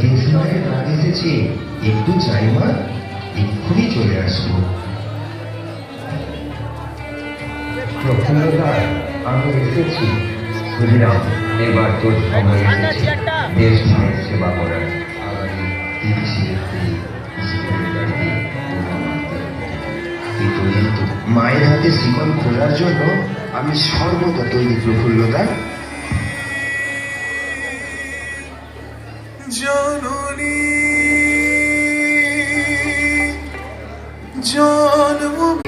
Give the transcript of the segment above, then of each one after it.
দেশমায়ের কাজ এসেছে। একটু চাই মা, এক্ষুনি চলে আসব। আমি এসেছি। এবার তোর সময় এসেছে। দেশ মায়ের সেবা করার? মায়ের হাতে শিকল খোলার জন্য আমি সর্বদা তৈরি প্রফুল্লদা জননী জন্ম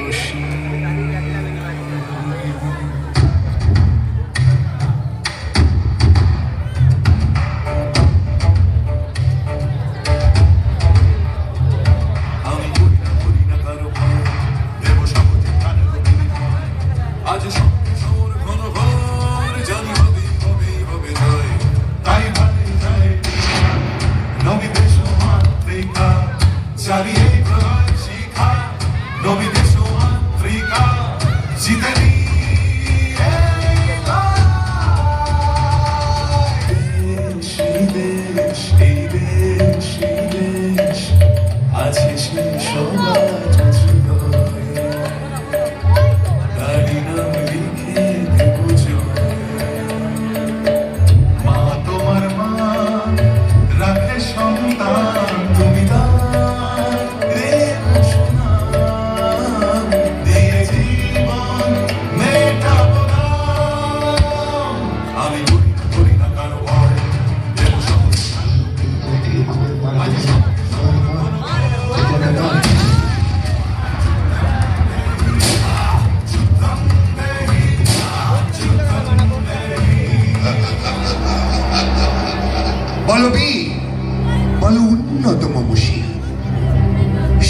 বল উন্নতম শির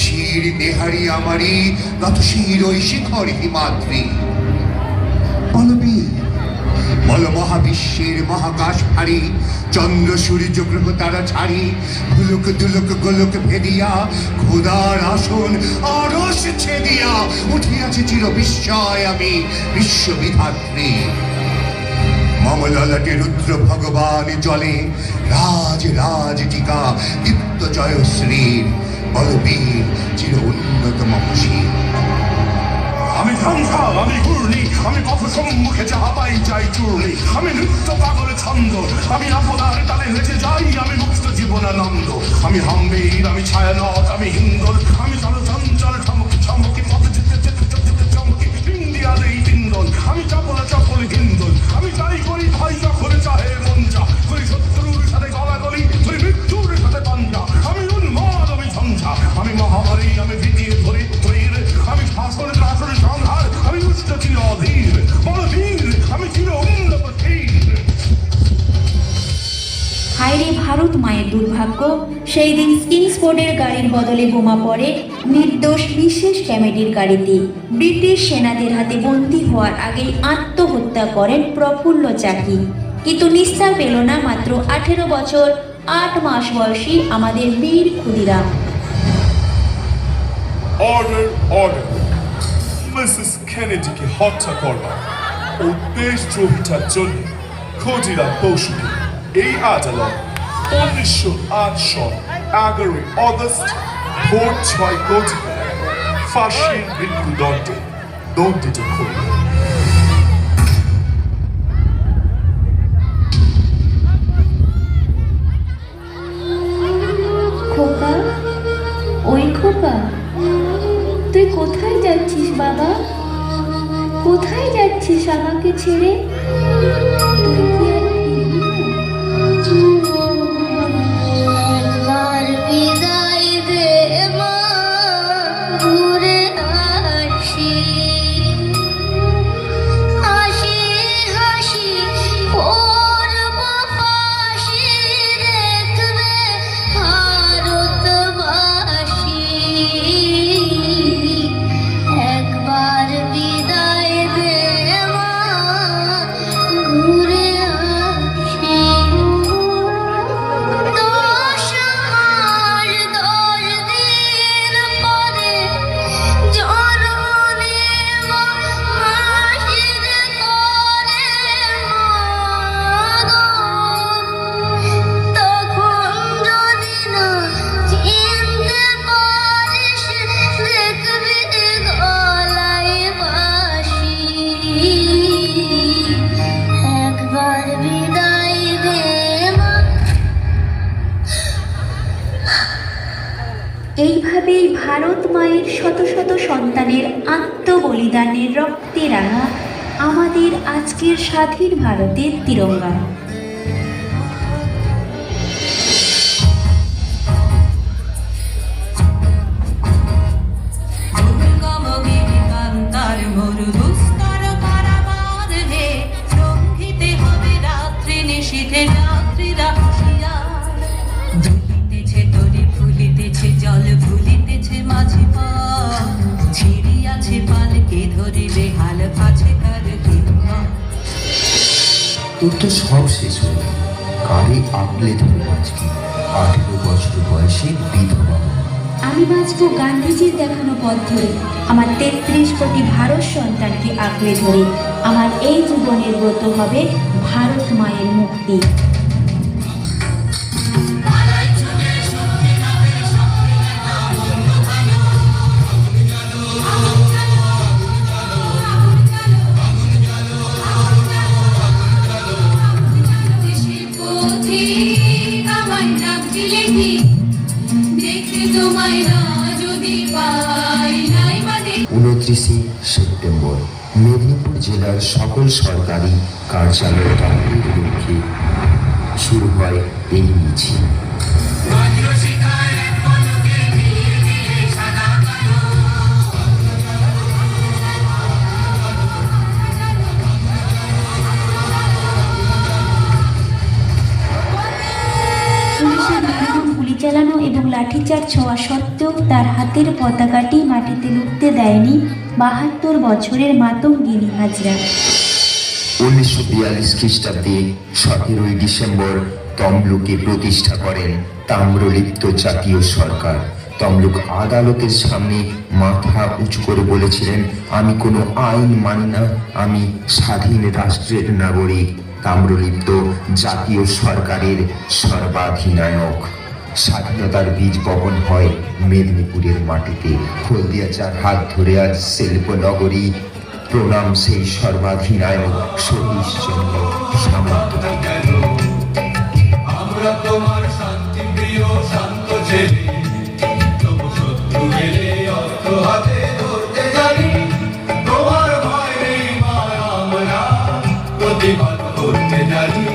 শির নেহারি আমারি নত শির ওই শিখর হিমাদ্রি। বলবি, বল মহাবিশ্বের মহাকাশ ভারী, চন্দ্র, সূর্য, গ্রহ, তারা ছাড়ি গুলক দুলক গোলক ভেদিয়া খোদার আসন, আরস ছেদিয়া, উঠিয়াছে চির বিস্ময় আমি বিশ্ববিধাত্রী মমললাটে রুদ্র ভগবান জলে রাজ রাজ টিকা দীপ্ত জয়শ্রীর বলবীর চির উন্নত মমশীর আমি ধ্বংসা আমি ঘূর্ণি, আমি সম্মুখে যাহা পাই যাই চূর্ণি। আমি নৃত্য পাগল ছন্দ, আমি আপনার তালে হেঁটে যাই, আমি মুক্ত জীবনানন্দ। আমি হাম্বির, আমি ছায়ানট, আমি হিন্দর আমি চল চঞ্চল ঠমকি ঠমকি পথ চমকি এই তিন্দন আমি চাপল গাড়ির বোমা পড়ে নির্দোষ বিশেষ কমিটির গাড়িতে ব্রিটিশ সেনাদের হাতে বন্দী হওয়ার আগেই আত্মহত্যা করেন প্রফুল্ল চাকি। কিন্তু নিস্তার পেল না মাত্র আঠেরো বছর, আট মাস বয়সী আমাদের বীর ক্ষুদিরাম অর্ডার অর্ডার মিসেস কেনেডিকে হত্যা করবা ও দেশদ্রোহিতার জন্য ক্ষুদিরাম বসুকে এই আদালত উনিশশো আট সাল এগারোই অগস্ট ভোর ছয় কোটি ফাঁসির মৃত্যুদণ্ডে দণ্ডিত করল খোকা, ওই খোকা, তুই কোথায় যাচ্ছিস বাবা? কোথায় যাচ্ছিস আমাকে ছেড়ে? ভারত মায়ের শত শত সন্তানের আত্মবলিদানের রক্তে রাঙা আমাদের আজকের স্বাধীন ভারতের তিরঙ্গা। দুর্গমগিরিকান্তার মরুদুস্তর ভুলিতেছে মাঝি পথ ছিড়িয়াছে পালকে ধরিলে হাল কাছে তার হিম্মত সব শেষ হয়ে কারে আগলে ধরে আজকে? আঠেরো বছর বয়সে বিধবা আমি বাঁচব গান্ধীজির দেখানো পথ ধরে। আমার তেত্রিশ কোটি ভারত সন্তানকে আঁকড়ে ধরে। আমার এই জীবনের ব্রত হবে ভারত মায়ের মুক্তি। উনত্রিশে সেপ্টেম্বর মেদিনীপুর জেলার সকল সরকারি কার্যালয় কেন্দ্রের লক্ষ্যে শুরু হয় এই মিছিল। চালানো এবং লাঠিচার্জ ছোঁয়া সত্ত্বেও তার হাতের পতাকাটি মাটিতে লুটতে দেয়নি বাহাত্তর বছরের মাতঙ্গিনী হাজরা। উনিশশো বিয়াল্লিশ খ্রিস্টাব্দে সতেরোই ডিসেম্বর তমলুকে প্রতিষ্ঠা করেন তাম্রলিপ্ত জাতীয় সরকার। তমলুক আদালতের সামনে মাথা উঁচু করে বলেছিলেন, আমি কোনো আইন মানি না, আমি স্বাধীন রাষ্ট্রের নাগরিক। তাম্রলিপ্ত জাতীয় সরকারের সর্বাধিনায়ক। স্বাধীনতার বীজ বপন হয় মেদিনীপুরের মাটিতে। হলদিয়া যার হাত ধরে আজ শিল্পনগরী। প্রণাম সেই সর্বাধিনায়ক সতীশচন্দ্র সামন্তকে আমরা তোমার ভয় নেই আমরা প্রতিবাদ করতে জানি।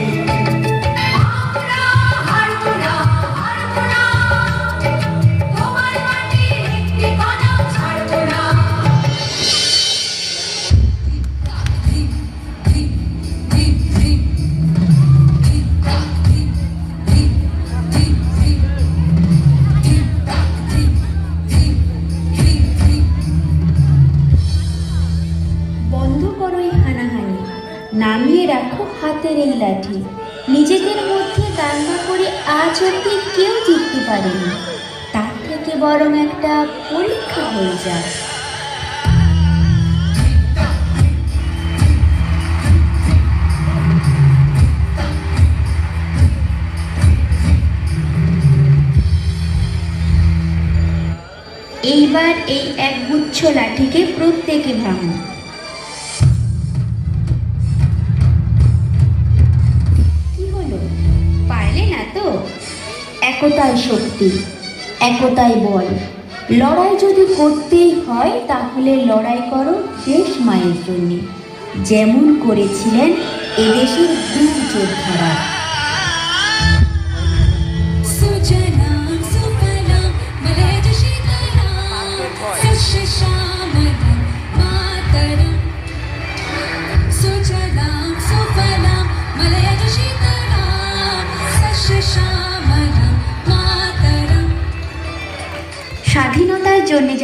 নামিয়ে রাখো হাতের এই লাঠি। নিজেদের মধ্যে দাঙ্গা করে আজ অব্দি কেউ জিততে পারেনি। তার থেকে বরং একটা পরীক্ষা হয়ে যায়। এইবার এই একগুচ্ছ লাঠিকে প্রত্যেকে ভাঙো একতাই শক্তি, একতাই বল। লড়াই যদি করতেই হয়, তাহলে লড়াই করো দেশ মায়ের জন্যে। যেমন করেছিলেন এদেশের বীর যোদ্ধারা।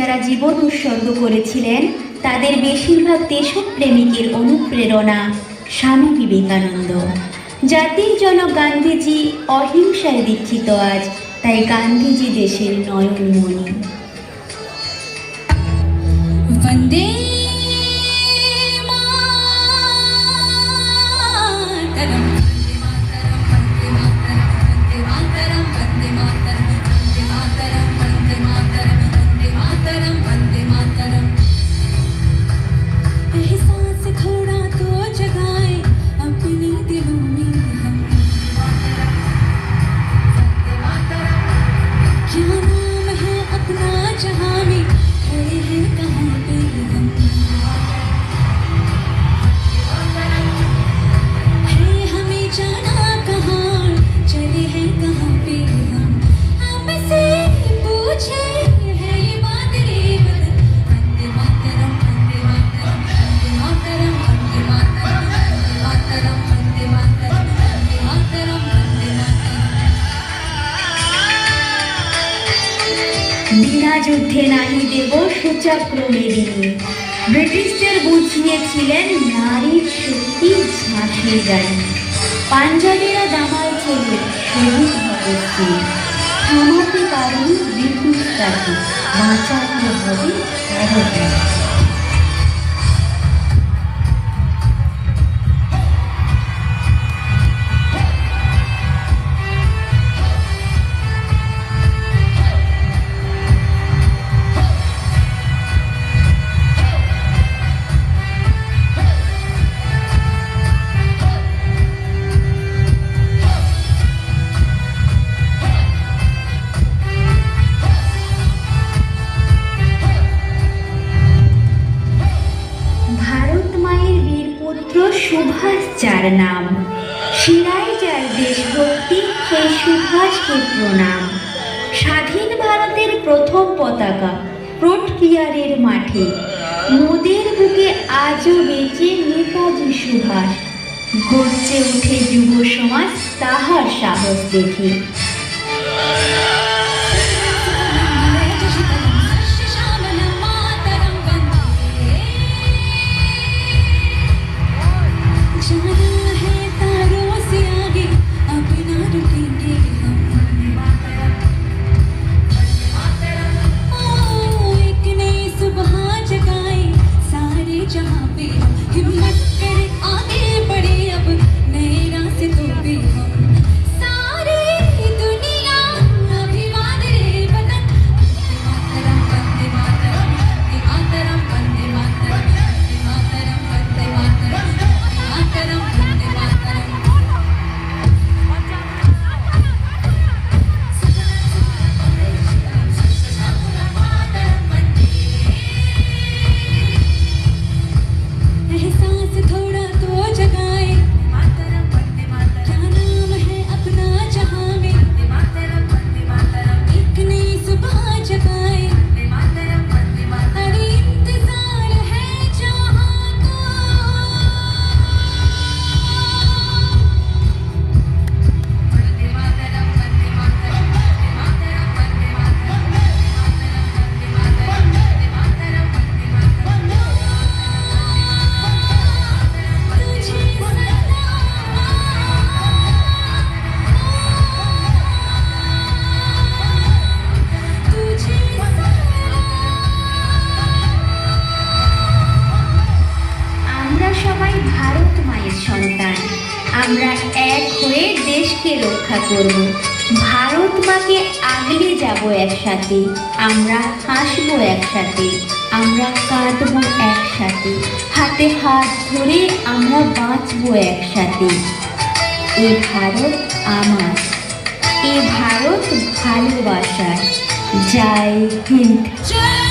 যারা জীবন উৎসর্গ করেছিলেন, তাদের বেশিরভাগ দেশক প্রেমিকের অনুপ্রেরণা স্বামী বিবেকানন্দ। জাতির জনক গান্ধীজি অহিংসায় দীক্ষিত আজ, তাই গান্ধীজি দেশের নয়নমণি। বন্দে যুদ্ধে নাহি দেব সুচক্র মেদিনী। ব্রিটিশদের বুঝিয়েছিলেন নারীর শক্তি ঝাঁসিয়ে যায়। পাঞ্জাবিরা দামাল ছেলে, শহীদ ভগতকে থামাতে পারেনি ব্রিটিশ তাকে বাঁচাতে হবে যার নাম। শিরায় যার দেশভক্তি সেই সুভাষকে প্রণাম স্বাধীন ভারতের প্রথম পতাকা প্রোটকিয়ারের মাঠে। মোদের বুকে আজও বেঁচে নেতাজি সুভাষ। গড়ছে উঠে যুব সমাজ তাহার সাহস দেখে। যাব একসাথে, আমরা হাসবো একসাথে, আমরা কাঁদবো একসাথে, হাতে হাত ধরে আমরা বাঁচবো একসাথে। এ ভারত আমার, এ ভারত ভালোবাসার। জয় হিন্দ।